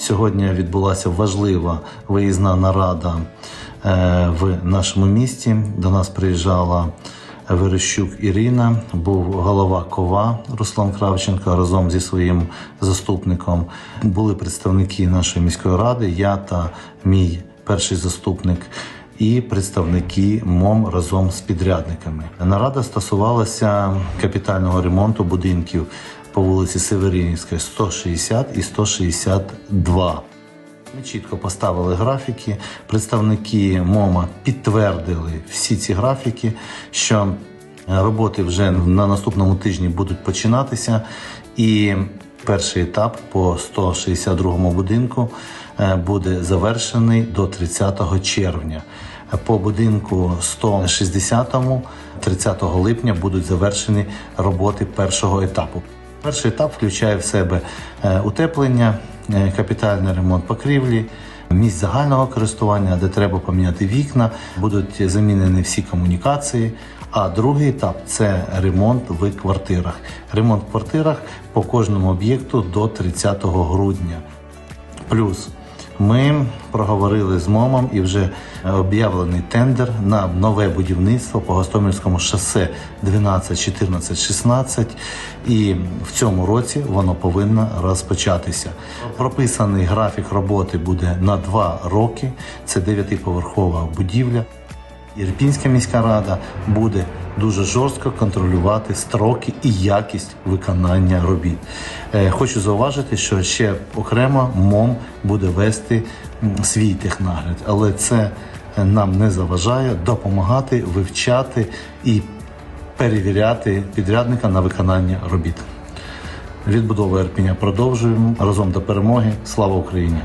Сьогодні відбулася важлива виїзна нарада е, в нашому місті. До нас приїжджала Верещук Ірина, був голова КОВА Руслан Кравченко разом зі своїм заступником. Були представники нашої міської ради, я та мій перший заступник. І представники МОМ разом з підрядниками. Нарада стосувалася капітального ремонту будинків по вулиці Северинівська 160 і 162. Ми чітко поставили графіки. Представники МОМА підтвердили всі ці графіки, що роботи вже на наступному тижні будуть починатися. І перший етап по 162 будинку е, буде завершений до 30 червня. По будинку 160 30 липня будуть завершені роботи першого етапу. Перший етап включає в себе е, утеплення, е, капітальний ремонт покрівлі, місць загального користування, де треба поміняти вікна, будуть замінені всі комунікації. А другий етап це ремонт в квартирах. Ремонт в квартирах по кожному об'єкту до 30 грудня. Плюс ми проговорили з МОМом і вже об'явлений тендер на нове будівництво по Гостомельському шосе 12, 14, 16. І в цьому році воно повинно розпочатися. Прописаний графік роботи буде на два роки. Це дев'ятиповерхова будівля. Ірпінська міська рада буде дуже жорстко контролювати строки і якість виконання робіт. Е, Хочу зауважити, що ще окремо МОМ буде вести свій технагляд, але це е, нам не заважає допомагати вивчати і перевіряти підрядника на виконання робіт. Відбудову Ірпіня продовжуємо разом до перемоги. Слава Україні!